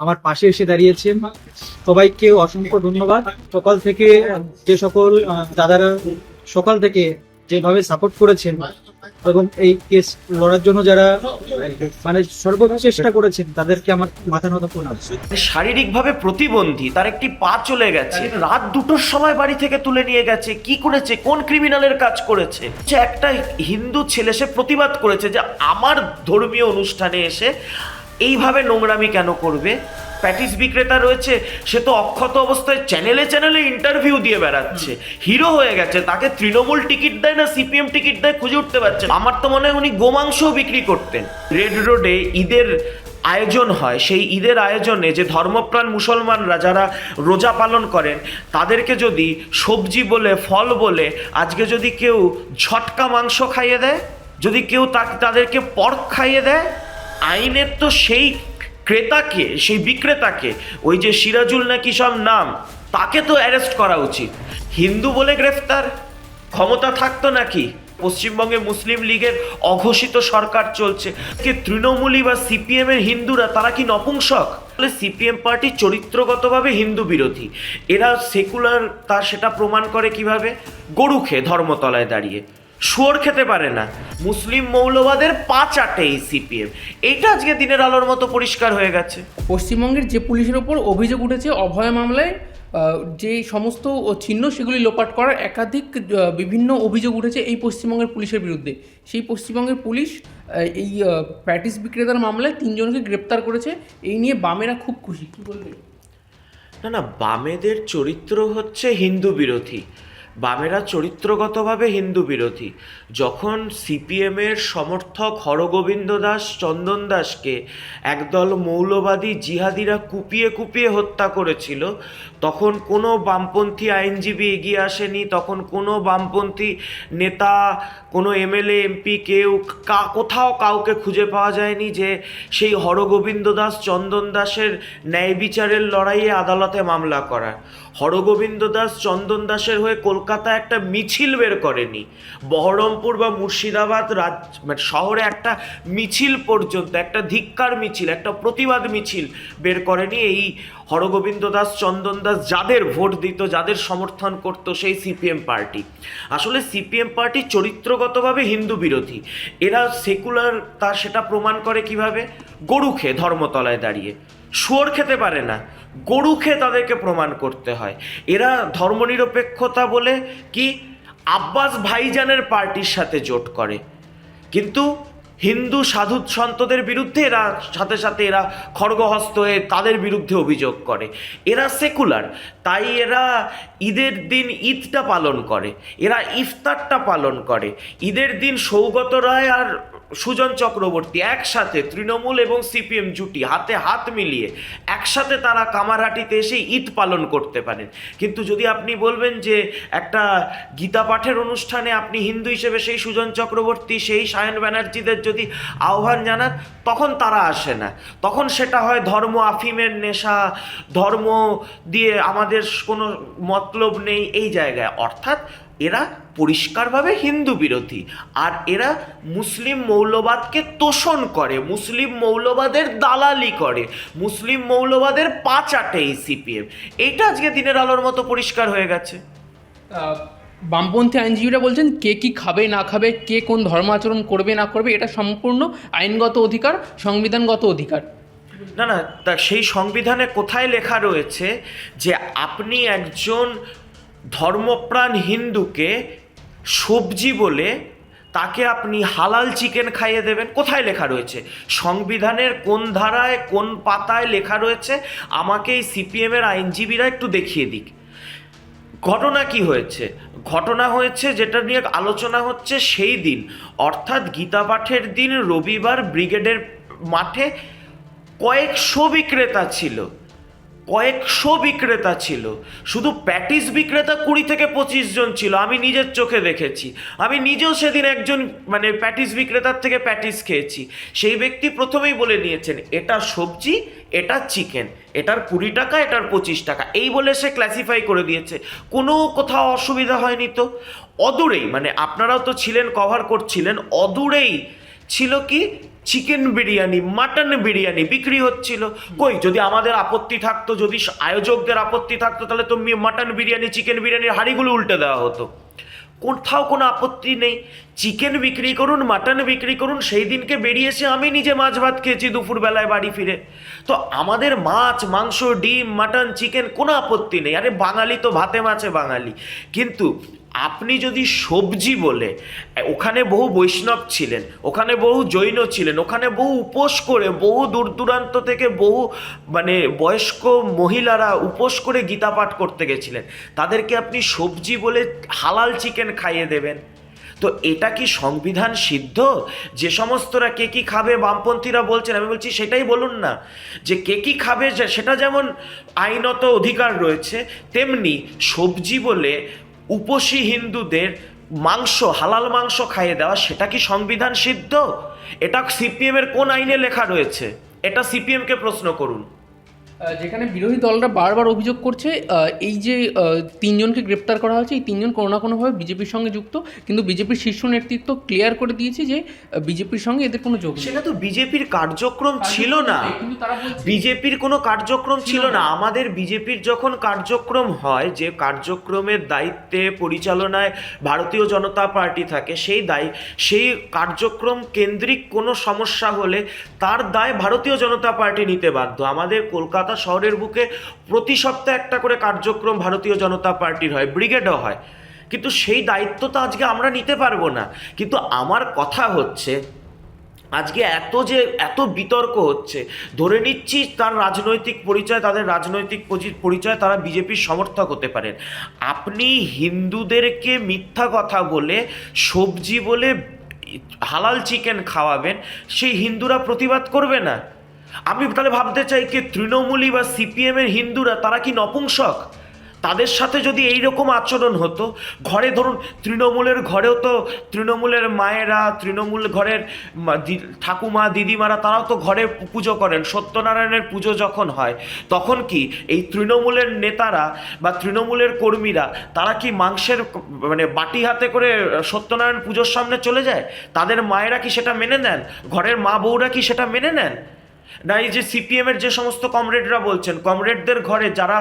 আমার পাশে এসে দাঁড়িয়েছেন সবাইকে অসংখ্য ধন্যবাদ। সকাল থেকে, যে সকল দাদারা সকাল থেকে যেভাবে সাপোর্ট করেছেন এবং এই কেস লড়ার জন্য যারা মানে সর্বোচ্চ চেষ্টা করেছেন, তাদেরকে আমার মাথা নত শারীরিকভাবে প্রতিবন্ধী, তার একটি পা চলে গেছে, রাত দুটোর সময় বাড়ি থেকে তুলে নিয়ে গেছে, কি করেছে, কোন ক্রিমিনালের কাজ করেছে? একটা হিন্দু ছেলে, সে প্রতিবাদ করেছে যে আমার ধর্মীয় অনুষ্ঠানে এসে এইভাবে নোংরামি কেন করবে? প্যাটিস বিক্রেতা রয়েছে সে তো অক্ষত অবস্থায় চ্যানেলে চ্যানেলে ইন্টারভিউ দিয়ে বেড়াচ্ছে। হিরো হয়ে গেছে তাকে তৃণমূল টিকিট দেয় না সিপিএম টিকিট দেয় খুঁজে উঠতে পারছে। আমার তো মনে হয় উনি গোমাংসও বিক্রি করতেন। রেড রোডে ঈদের আয়োজন হয় সেই ঈদের আয়োজনে যে ধর্মপ্রাণ মুসলমানরা যারা রোজা পালন করেন তাদেরকে যদি সবজি বলে ফল বলে আজকে যদি কেউ ঝটকা মাংস খাইয়ে দেয় যদি কেউ তাদেরকে পর্ক খাইয়ে দেয় আইনের তো সেই ক্রেতাকে, সেই বিক্রেতাকে, ওই যে সিরাজুল নাকি সব নাম, তাকে তো অ্যারেস্ট করা উচিত। হিন্দু বলে গ্রেফতার, ক্ষমতা থাকতো নাকি? পশ্চিমবঙ্গে মুসলিম লীগের অঘোষিত সরকার চলছে। কে তৃণমূলী বা সিপিএম এর হিন্দুরা, তারা কি নপুংসক? সিপিএম পার্টি চরিত্রগতভাবে হিন্দু বিরোধী। এরা সেকুলার তা সেটা প্রমাণ করে কীভাবে? গরু খেয়ে ধর্মতলায় দাঁড়িয়ে। শুয়োর খেতে পারে না। মুসলিম মৌলবাদের পাঁচ চাটে এই সিপিএম। এইটা আজকে দিনের আলোর মতো পরিষ্কার হয়ে গেছে। পশ্চিমবঙ্গের যে পুলিশের ওপর অভিযোগ উঠেছে অভয় মামলায় যে সমস্ত চিহ্ন সেগুলি লোপাট করার একাধিক বিভিন্ন অভিযোগ উঠেছে এই পশ্চিমবঙ্গের পুলিশের বিরুদ্ধে। সেই পশ্চিমবঙ্গের পুলিশ এই প্যাটিস বিক্রেতার মামলায় তিনজনকে গ্রেপ্তার করেছে। এই নিয়ে বামেরা খুব খুশি। কি বলবে? না না বামেদের চরিত্র হচ্ছে হিন্দু বিরোধী। বামেরা চরিত্রগতভাবে হিন্দু বিরোধী। যখন সিপিএমের সমর্থক হরগোবিন্দ দাস, চন্দন দাসকে একদল মৌলবাদী জিহাদিরা কুপিয়ে কুপিয়ে হত্যা করেছিল, তখন কোনো বামপন্থী আইনজীবী এগিয়ে আসেনি, তখন কোনো বামপন্থী নেতা, কোনো এমএলএ, এমপি, কেউ কা, কোথাও কাউকে খুঁজে পাওয়া যায়নি যে সেই হরগোবিন্দ দাস, চন্দন দাসের ন্যায় বিচারের লড়াইয়ে আদালতে মামলা করার। হরগোবিন্দ দাস, চন্দন দাসের হয়ে কলকাতা একটা মিছিল বের করেনি। বহরমপুর বা মুর্শিদাবাদ রাজ মানে শহরে একটা মিছিল পর্যন্ত, একটা ধিক্কার মিছিল, একটা প্রতিবাদ মিছিল বের করেনি এই হরগোবিন্দ দাস, চন্দন দাস যাদের ভোট দিত, যাদের সমর্থন করত সেই সিপিএম পার্টি। আসলে সিপিএম পার্টি চরিত্রগতভাবে হিন্দু বিরোধী। এরা সেকুলার তা সেটা প্রমাণ করে কীভাবে? গরু খেয়ে ধর্মতলায় দাঁড়িয়ে। শুয়োর খেতে পারে না, গরু খেয়ে তাদেরকে প্রমাণ করতে হয়। এরা ধর্মনিরপেক্ষতা বলে কি, আব্বাস ভাইজানের পার্টির সাথে জোট করে। কিন্তু হিন্দু সাধু সন্তদের বিরুদ্ধে এরা, সাথে সাথে এরা খড়গহস্ত হয়ে তাদের বিরুদ্ধে অভিযোগ করে। এরা সেকুলার, তাই এরা ঈদের দিন ঈদটা পালন করে। এরা ইফতারটা পালন করে। ঈদের দিন সৌগত রায় আর সুজন চক্রবর্তী একসাথে তৃণমূল এবং সিপিএম জুটি হাতে হাত মিলিয়ে একসাথে তারা কামারহাটিতে এসে ঈদ পালন করতে পারেন। কিন্তু যদি আপনি বলবেন যে একটা গীতা পাঠের অনুষ্ঠানে আপনি হিন্দু হিসেবে সেই সুজন চক্রবর্তী, সেই সায়ন ব্যানার্জিদের যদি আহ্বান জানান, তখন তারা আসে না। তখন সেটা হয় ধর্ম আফিমের নেশা, ধর্ম দিয়ে আমাদের কোনো মতলব নেই এই জায়গায়। অর্থাৎ এরা পরিষ্কারভাবে হিন্দু বিরোধী। আর এরা মুসলিম মৌলবাদকে তোষণ করে মুসলিম মৌলবাদের দালালি করে মুসলিম মৌলবাদের পা চাটে এই সিপিএম। এইটা আজকে দিনের আলোর মতো পরিষ্কার হয়ে গেছে। বামপন্থী আইনজীবীরা বলছেন কে কি খাবে না খাবে কে কোন ধর্ম আচরণ করবে না করবে এটা সম্পূর্ণ আইনগত অধিকার সংবিধানগত অধিকার। না না তা সেই সংবিধানে কোথায় লেখা রয়েছে যে আপনি একজন ধর্মপ্রাণ হিন্দুকে সবজি বলে তাকে আপনি হালাল চিকেন খাইয়ে দেবেন। কোথায় লেখা রয়েছে? সংবিধানের কোন ধারায়, কোন পাতায় লেখা রয়েছে? আমাকে এই সিপিএমের আইনজীবীরা একটু দেখিয়ে দিক। ঘটনা কি হয়েছে? ঘটনা হয়েছে যেটা নিয়ে আলোচনা হচ্ছে সেই দিন। অর্থাৎ গীতা পাঠের দিন রবিবার ব্রিগেডের মাঠে কয়েকশো বিক্রেতা ছিল। কয়েকশো বিক্রেতা ছিল। শুধু প্যাটিস বিক্রেতা কুড়ি থেকে পঁচিশ জন ছিল। আমি নিজের চোখে দেখেছি। আমি নিজেও সেদিন একজন মানে প্যাটিস বিক্রেতার থেকে প্যাটিস খেয়েছি। সেই ব্যক্তি প্রথমেই বলে নিয়েছেন, এটা সবজি, এটা চিকেন, এটার কুড়ি টাকা, এটার পঁচিশ টাকা। এই বলে সে ক্লাসিফাই করে দিয়েছে। কোনো কোথাও অসুবিধা হয়নি তো? অদূরেই মানে আপনারাও তো ছিলেন কভার করছিলেন, অদূরেই ছিল কি? চিকেন বিরিয়ানি মাটন বিরিয়ানি বিক্রি হচ্ছিল। কই যদি আমাদের আপত্তি থাকতো যদি আয়োজকদের আপত্তি থাকতো তাহলে তো মাটন বিরিয়ানি চিকেন বিরিয়ানির হাঁড়িগুলো উল্টে দেওয়া হতো। কোথাও কোনো আপত্তি নেই। চিকেন বিক্রি করুন মাটন বিক্রি করুন সেই দিনকে বেরিয়েছে আমি নিজে মাছ ভাত খেয়েছি দুপুরবেলায় বাড়ি ফিরে। তো আমাদের মাছ মাংস ডিম মাটন চিকেন কোনো আপত্তি নেই। আরে বাঙালি তো ভাতে মাছে বাঙালি। কিন্তু আপনি যদি সবজি বলে, ওখানে বহু বৈষ্ণব ছিলেন, ওখানে বহু জৈন ছিলেন, ওখানে বহু উপোস করে, বহু দূর দূরান্ত থেকে বহু মানে বয়স্ক মহিলারা উপোস করে গীতা পাঠ করতে গেছিলেন, তাদেরকে আপনি সবজি বলে হালাল চিকেন খাইয়ে দেবেন? তো এটা কি সংবিধান সিদ্ধ? যে সমস্তরা কে কি খাবে, বামপন্থীরা বলছেন, আমি বলছি সেটাই বলুন না। যে কে কি খাবে সেটা যেমন আইনত অধিকার রয়েছে, তেমনি সবজি বলে উপসী হিন্দুদের মাংস, হালাল মাংস খাইয়ে দেওয়া, সেটা কি সংবিধান সিদ্ধ? এটা সিপিএমের কোন আইনে লেখা রয়েছে? এটা সিপিএমকে প্রশ্ন করুন। যেখানে বিরোধী দলরা বারবার অভিযোগ করছে এই যে তিনজনকে গ্রেপ্তার করা হয়েছে এই তিনজন কোনো না কোনোভাবে বিজেপির সঙ্গে যুক্ত কিন্তু বিজেপির শীর্ষ নেতৃত্ব ক্লিয়ার করে দিয়েছে যে বিজেপির সঙ্গে এদের কোনো যোগ সেটা তো বিজেপির কার্যক্রম ছিল না। বিজেপির কোনো কার্যক্রম ছিল না। আমাদের বিজেপির যখন কার্যক্রম হয় যে কার্যক্রমের দায়িত্বে পরিচালনায় ভারতীয় জনতা পার্টি থাকে সেই দায় সেই কার্যক্রম কেন্দ্রিক কোনো সমস্যা হলে তার দায় ভারতীয় জনতা পার্টি নিতে বাধ্য। আমাদের কলকাতা শহরের বুকে প্রতি সপ্তাহে একটা করে কার্যক্রম ভারতীয় জনতা পার্টির হয়, ব্রিগেডও হয়। কিন্তু সেই দায়িত্ব তো আজকে আমরা নিতে পারব না। কিন্তু আমার কথা হচ্ছে, আজকে এত যে, এত বিতর্ক হচ্ছে, ধরে নিচ্ছি তার রাজনৈতিক পরিচয়, তাদের রাজনৈতিক পরিচয় তারা বিজেপির সমর্থক হতে পারেন। আপনি হিন্দুদেরকে মিথ্যা কথা বলে, সবজি বলে, হালাল চিকেন খাওয়াবেন, সেই হিন্দুরা প্রতিবাদ করবে না। আমি তাহলে ভাবতে চাই কি তৃণমূলী বা সিপিএম এর হিন্দুরা তারা কি নপুংসক? তাদের সাথে যদি এই রকম আচরণ হতো, ঘরে ধরুন তৃণমূলের ঘরেও তো তৃণমূলের মায়েরা, তৃণমূল ঘরের ঠাকুমা, দিদিমারা তারাও তো ঘরে পুজো করেন। সত্যনারায়ণের পুজো যখন হয়, তখন কি এই তৃণমূলের নেতারা বা তৃণমূলের কর্মীরা তারা কি মাংসের মানে বাটি হাতে করে সত্যনারায়ণ পুজোর সামনে চলে যায়? তাদের মায়েরা কি সেটা মেনে নেন? ঘরের মা বউরা কি সেটা মেনে নেন? না, এই যে সিপিএম এর যে সমস্ত কমরেডরা বলছেন কমরেডদের ঘরে যারা,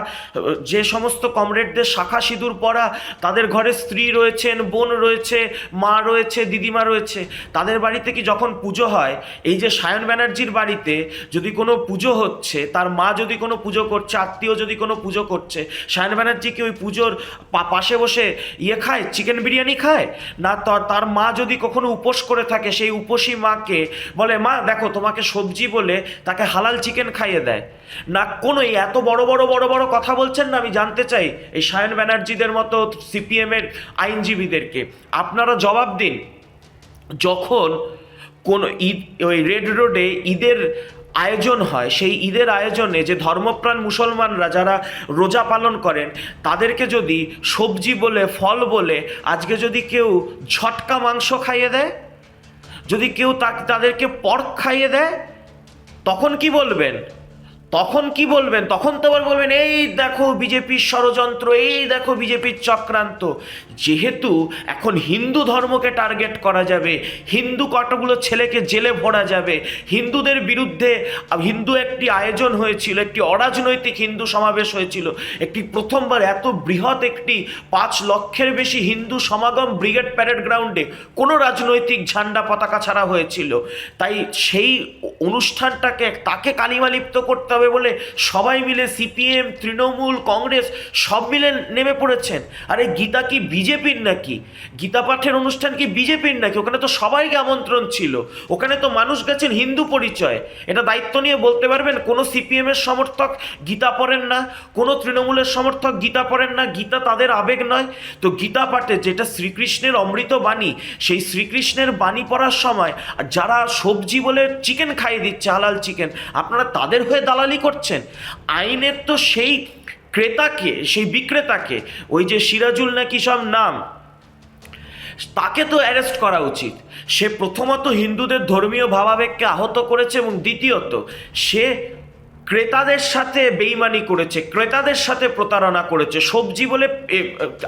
যে সমস্ত কমরেডদের শাখা সিঁদুর পরা, তাদের ঘরে স্ত্রী রয়েছেন, বোন রয়েছে, মা রয়েছে, দিদিমা রয়েছে, তাদের বাড়িতে কি যখন পুজো হয়, এই যে সায়ন ব্যানার্জির বাড়িতে যদি কোনো পুজো হচ্ছে, তার মা যদি কোনো পুজো করছে, আত্মীয় যদি কোনো পুজো করছে, সায়ন ব্যানার্জি কি ওই পুজোর পাশে বসে ইয়ে খায়, চিকেন বিরিয়ানি খায়? না তার মা যদি কখনো উপোস করে থাকে, সেই উপোসী মাকে বলে, মা, দেখো, তোমাকে সবজি বলে তাকে হালাল চিকেন খাইয়ে দেয়। না কোনো এত বড় বড় বড় বড় কথা বলছেন না, আমি জানতে চাই এই সায়ন ব্যানার্জিদের মতো সিপিএম এর আইনজীবীদেরকে। আপনারা জবাব দিন। যখন কোন ঈদ, ওই রেড রোডে ঈদের আয়োজন হয়, সেই ঈদের আয়োজনে যে ধর্মপ্রাণ মুসলমানরা যারা রোজা পালন করেন, তাদেরকে যদি সবজি বলে, ফল বলে, আজকে যদি কেউ ঝটকা মাংস খাইয়ে দেয়, যদি কেউ তাদেরকে পর্ক খাইয়ে দেয় তখন কি বলবেন? তখন কি বলবেন? তখন তো আবার বলবেন, এই দেখো বিজেপির ষড়যন্ত্র, এই দেখো বিজেপির চক্রান্ত। যেহেতু এখন হিন্দু ধর্মকে টার্গেট করা যাবে, হিন্দু কতগুলো ছেলেকে জেলে ভরা যাবে, হিন্দুদের বিরুদ্ধে হিন্দু একটি আয়োজন হয়েছিল, একটি অরাজনৈতিক হিন্দু সমাবেশ হয়েছিল, একটি প্রথমবার এত বৃহৎ একটি পাঁচ লক্ষের বেশি হিন্দু সমাগম ব্রিগেড প্যারেড গ্রাউন্ডে কোনো রাজনৈতিক ঝান্ডা পতাকা ছাড়া হয়েছিল। তাই সেই অনুষ্ঠানটাকে তাকে কালিমালিপ্ত করতে হবে বলে সবাই মিলে সিপিএম, তৃণমূল, কংগ্রেস সব মিলে নেমে পড়েছেন। আরে গীতা কি বিজেপির নাকি? গীতা পাঠের অনুষ্ঠান কি বিজেপির নাকি? ওখানে তো সবাইকে আমন্ত্রণ ছিল। ওখানে তো মানুষ গেছেন হিন্দু পরিচয়। এটা দায়িত্ব নিয়ে বলতে পারবেন, কোনো সিপিএম এর সমর্থক গীতা পড়েন না, কোনো তৃণমূলের সমর্থক গীতা পড়েন না, গীতা তাদের আবেগ নয়। তো গীতা পাঠে যেটা শ্রীকৃষ্ণের অমৃত বাণী, সেই শ্রীকৃষ্ণের বাণী পড়ার সময় আর যারা সবজি বলে চিকেন খাইয়ে দিচ্ছে, হালাল চিকেন, আপনারা তাদের হয়ে দালালি করছেন? আইনের তো সেই ক্রেতাকে সেই বিক্রেতাকে ওই যে সিরাজুল নাকি সব নাম তাকে তো অ্যারেস্ট করা উচিত। সে প্রথমত হিন্দুদের ধর্মীয় ভাবাবেগকে আহত করেছে এবং দ্বিতীয়ত সে ক্রেতাদের সাথে বেইমানি করেছে ক্রেতাদের সাথে প্রতারণা করেছে সবজি বলে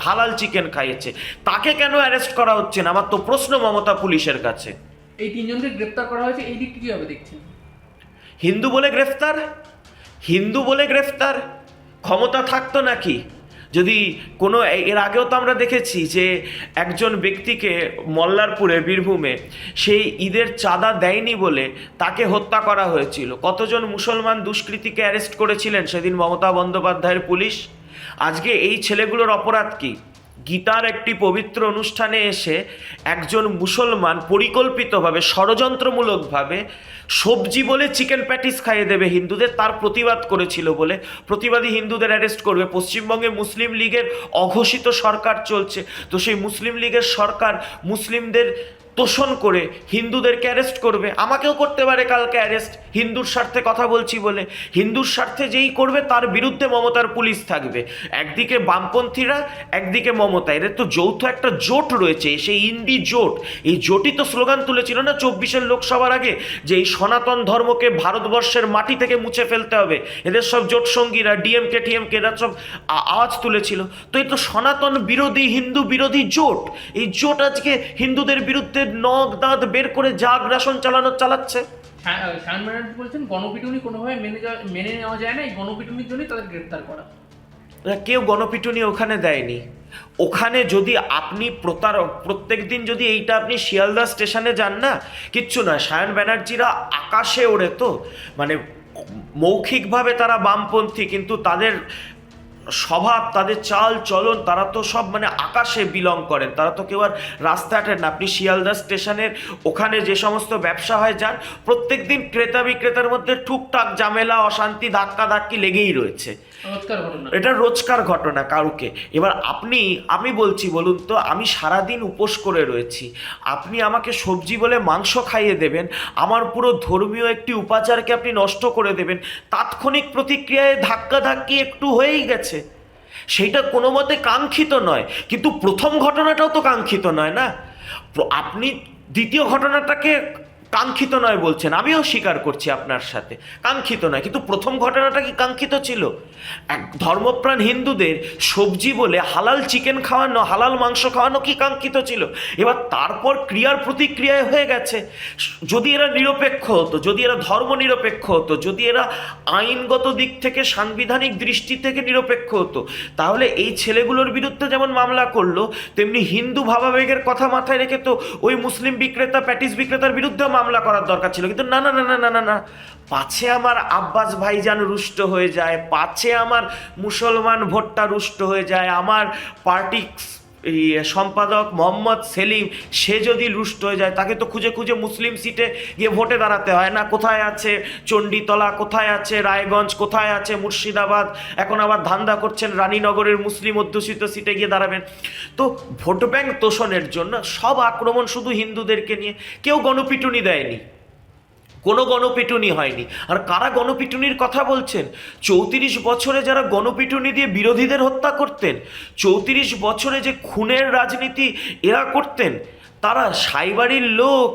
হালাল চিকেন খাইয়েছে। তাকে কেন অ্যারেস্ট করা হচ্ছে না? আমার তো প্রশ্ন মমতা পুলিশের কাছে। এই তিনজনকে গ্রেপ্তার করা হয়েছে এই দিকটি কীভাবে দেখছেন? হিন্দু বলে গ্রেফতার? হিন্দু বলে গ্রেফতার? ক্ষমতা থাকতো নাকি? যদি কোনো এর আগেও তো আমরা দেখেছি যে একজন ব্যক্তিকে মল্লারপুরে বীরভূমে সেই ঈদের চাঁদা দেয়নি বলে তাকে হত্যা করা হয়েছিল। কতজন মুসলমান দুষ্কৃতীকে অ্যারেস্ট করেছিলেন সেদিন মমতা বন্দ্যোপাধ্যায়ের পুলিশ? আজকে এই ছেলেগুলোর অপরাধ কী? গীতার একটি পবিত্র অনুষ্ঠানে এসে একজন মুসলমান পরিকল্পিতভাবে, ষড়যন্ত্রমূলকভাবে সবজি বলে চিকেন প্যাটিস খাইয়ে দেবে। হিন্দুদের তার প্রতিবাদ করেছিল বলে প্রতিবাদী হিন্দুদের অ্যারেস্ট করবে। পশ্চিমবঙ্গে মুসলিম লীগের অঘোষিত সরকার চলছে। তো সেই মুসলিম লীগের সরকার মুসলিমদের তোষণ করে হিন্দুদেরকে অ্যারেস্ট করবে। আমাকেও করতে পারে কালকে অ্যারেস্ট হিন্দুর স্বার্থে কথা বলছি বলে। হিন্দুর স্বার্থে যেই করবে, তার বিরুদ্ধে মমতার পুলিশ থাকবে। একদিকে বামপন্থীরা, একদিকে মমতা। এদের তো যৌথ একটা জোট রয়েছে সেই ইন্ডি জোট। এই জোটই তো স্লোগান তুলেছিল না চব্বিশের লোকসভার আগে, যে এই সনাতন ধর্মকে ভারতবর্ষের মাটি থেকে মুছে ফেলতে হবে। এদের সব জোট সঙ্গীরা, ডিএমকে, টিএমকে, এরা সব আওয়াজ তুলেছিল। তো এই তো সনাতন বিরোধী, হিন্দু বিরোধী জোট। এই জোট আজকে হিন্দুদের বিরুদ্ধে নখ দাঁত বের করে যা আগ্রাসন চালানো চালাচ্ছে। শায়ন ব্যানার্জি বলছেন গণপিটুনি কোনোভাবে মেনে মেনে নেওয়া যায় না এই গণপিটুনির জন্যই তাদের গ্রেপ্তার করা। কেউ গণপিটুনি ওখানে দেয়নি। ওখানে যদি আপনি প্রতারক প্রত্যেক দিন যদি এইটা আপনি শিয়ালদা স্টেশনে যান না কিচ্ছু না সায়ন ব্যানার্জিরা আকাশে ওড়ে তো। মানে মৌখিকভাবে তারা বামপন্থী কিন্তু তাদের স্বভাব তাদের চাল চলন তারা তো সব মানে আকাশে বিলং করেন। তারা তো কেউ আর রাস্তাঘাটে না। আপনি শিয়ালদা স্টেশনের ওখানে যে সমস্ত ব্যবসা হয় যান প্রত্যেক দিন ক্রেতা বিক্রেতার মধ্যে টুকটাক ঝামেলা অশান্তি ধাক্কা ধাক্কি লেগেই রয়েছে। এটা রোজকার ঘটনা কারুকে। এবার আপনি আমি বলছি বলুন তো আমি সারাদিন উপোস করে রয়েছি। আপনি আমাকে সবজি বলে মাংস খাইয়ে দেবেন আমার পুরো ধর্মীয় একটি উপাচারকে আপনি নষ্ট করে দেবেন তাৎক্ষণিক প্রতিক্রিয়ায় ধাক্কা ধাক্কি একটু হয়েই গেছে। সেইটা কোনো মতে কাঙ্ক্ষিত নয়। কিন্তু প্রথম ঘটনাটাও তো কাঙ্ক্ষিত নয় না? আপনি দ্বিতীয় ঘটনাটাকে কাঙ্ক্ষিত নয় বলছেন, আমিও স্বীকার করছি আপনার সাথে। কাঙ্ক্ষিত নয়, কিন্তু প্রথম ঘটনাটা কি কাঙ্ক্ষিত ছিল? এক ধর্মপ্রাণ হিন্দুদের সবজি বলে হালাল চিকেন খাওয়ানো, হালাল মাংস খাওয়ানো কি কাঙ্ক্ষিত ছিল? এবার তারপর ক্রিয়ার প্রতিক্রিয়ায় হয়ে গেছে। যদি এরা নিরপেক্ষ হতো, যদি এরা ধর্ম নিরপেক্ষ হতো, যদি এরা আইনগত দিক থেকে, সাংবিধানিক দৃষ্টি থেকে নিরপেক্ষ হতো, তাহলে এই ছেলেগুলোর বিরুদ্ধে যেমন মামলা করল, তেমনি হিন্দু ভাবাবেগের কথা মাথায় রেখে তো ওই মুসলিম বিক্রেতা, প্যাটিস বিক্রেতার বিরুদ্ধে মামলা করার দরকার ছিল। কিন্তু না না না না না না না। পাছে আমার আব্বাস ভাইজান রুষ্ট হয়ে যায়, পাছে আমার মুসলমান ভোটটা রুষ্ট হয়ে যায়, আমার পার্টি সম্পাদক মোহাম্মদ সেলিম, সে যদি লুষ্ট হয়ে যায়, তাকে তো খুঁজে খুঁজে মুসলিম সিটে গিয়ে ভোটে দাঁড়াতে হয় না। কোথায় আছে চণ্ডীতলা, কোথায় আছে রায়গঞ্জ, কোথায় আছে মুর্শিদাবাদ? এখন আবার ধান্দা করছেন রানীনগরের মুসলিম অধ্যুষিত সিটে গিয়ে দাঁড়াবেন। তো ভোট ব্যাংক তোষণের জন্য সব আক্রমণ শুধু হিন্দুদেরকে নিয়ে, কেউ গণপিটুনি দেয়নি। কোনো গণপিটুনি হয়নি। আর কারা গণপিটুনির কথা বলছেন? চৌত্রিশ বছরে যারা গণপিটুনি দিয়ে বিরোধীদের হত্যা করতেন, চৌত্রিশ বছরে যে খুনের রাজনীতি এরা করতেন, তারা সাইবাড়ির লোক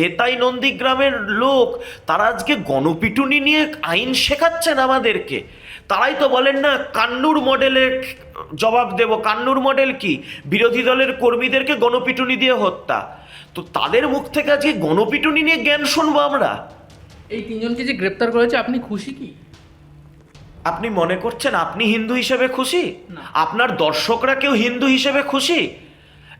নেতাই নন্দীগ্রামের লোক, তারা আজকে গণপিটুনি নিয়ে আইন শেখাচ্ছেন আমাদেরকে। তারাই তো বলেন না, কান্নুর মডেলের জবাব দেব। কান্নুর মডেল কি? বিরোধী দলের কর্মীদেরকে গণপিটুনি দিয়ে হত্যা। তো তাদের মুখ থেকে আজকে গণপিটুনি নিয়ে জ্ঞান শুনব আমরা? এই তিনজনকে যে গ্রেপ্তার করেছে আপনি খুশি কি? আপনি মনে করছেন আপনি হিন্দু হিসেবে খুশি? আপনার দর্শকরা কেউ হিন্দু হিসেবে খুশি?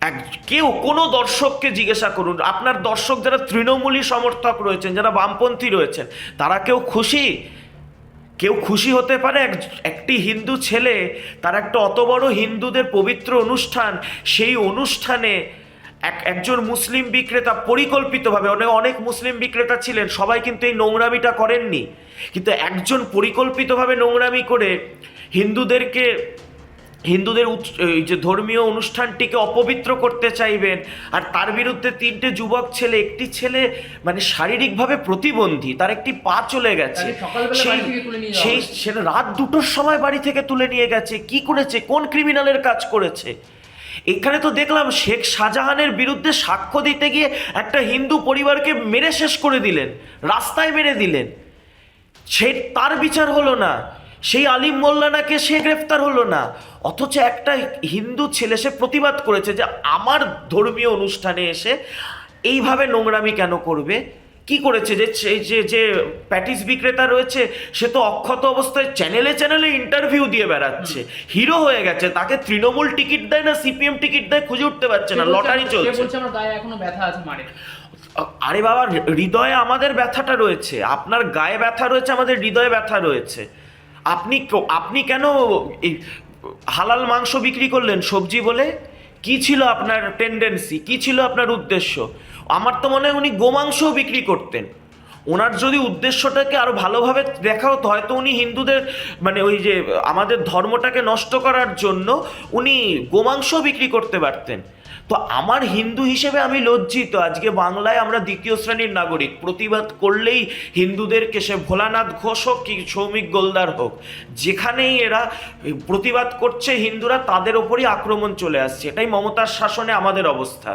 এক কেউ কোনো দর্শককে জিজ্ঞাসা করুন। আপনার দর্শক যারা তৃণমূলী সমর্থক রয়েছেন যারা বামপন্থী রয়েছেন তারা কেউ খুশি? কেউ খুশি হতে পারে এক- একটি হিন্দু ছেলে তার একটা অত বড় হিন্দুদের পবিত্র অনুষ্ঠান সেই অনুষ্ঠানে এক একজন মুসলিম বিক্রেতা পরিকল্পিতভাবে অনেক অনেক মুসলিম বিক্রেতা ছিলেন সবাই কিন্তু এই নোংরামিটা করেননি। কিন্তু একজন পরিকল্পিতভাবে নোংরামি করে হিন্দুদেরকে হিন্দুদের যে ধর্মীয় অনুষ্ঠানটিকে অপবিত্র করতে চাইবেন আর তার বিরুদ্ধে তিনটে যুবক ছেলে একটি ছেলে মানে শারীরিকভাবে প্রতিবন্ধী তার একটি পা চলে গেছে। সেই সেই। সেটা রাত দুটোর সময় বাড়ি থেকে তুলে নিয়ে গেছে কি করেছে কোন ক্রিমিনালের কাজ করেছে? এখানে তো দেখলাম শেখ শাহজাহানের বিরুদ্ধে সাক্ষ্য দিতে গিয়ে একটা হিন্দু পরিবারকে মেরে শেষ করে দিলেন, রাস্তায় মেরে দিলেন। সে তার বিচার হলো না, সেই আলিম মোল্লানাকে সে গ্রেফতার হলো না। অথচ একটা হিন্দু ছেলে সে প্রতিবাদ করেছে যে আমার ধর্মীয় অনুষ্ঠানে এসে এইভাবে নোংরামি কেন করবে? কি করেছে? যে যে- যে প্যাটিস বিক্রেতা রয়েছে সে তো অক্ষত অবস্থায় চ্যানেলে চ্যানেলে ইন্টারভিউ দিয়ে বেড়াচ্ছে। হিরো হয়ে গেছে তাকে তৃণমূল টিকিট দেয় না সিপিএম টিকিট দেয় খুঁজে উঠতে পারছে না লটারি চলছে। এখনও ব্যথা আছে মারে। আরে বাবা হৃদয়ে আমাদের ব্যথাটা রয়েছে আপনার গায়ে ব্যথা রয়েছে আমাদের হৃদয়ে ব্যথা রয়েছে। আপনি আপনি কেন হালাল মাংস বিক্রি করলেন সবজি বলে? কি ছিল আপনার টেন্ডেন্সি কি ছিল আপনার উদ্দেশ্য? আমার তো মনে হয় উনি গোমাংসও বিক্রি করতেন। ওনার যদি উদ্দেশ্যটাকে আরও ভালোভাবে দেখা হতো, হয়তো উনি হিন্দুদের মানে ওই যে আমাদের ধর্মটাকে নষ্ট করার জন্য উনি গোমাংস বিক্রি করতে পারতেন। তো আমার হিন্দু হিসেবে আমি লজ্জিত। আজকে বাংলায় আমরা দ্বিতীয় শ্রেণির নাগরিক। প্রতিবাদ করলেই হিন্দুদেরকে সে ভোলানাথ ঘোষ হোক কি সৌমিক গোলদার হোক, যেখানেই এরা প্রতিবাদ করছে হিন্দুরা, তাদের ওপরই আক্রমণ চলে আসছে। এটাই মমতার শাসনে আমাদের অবস্থা।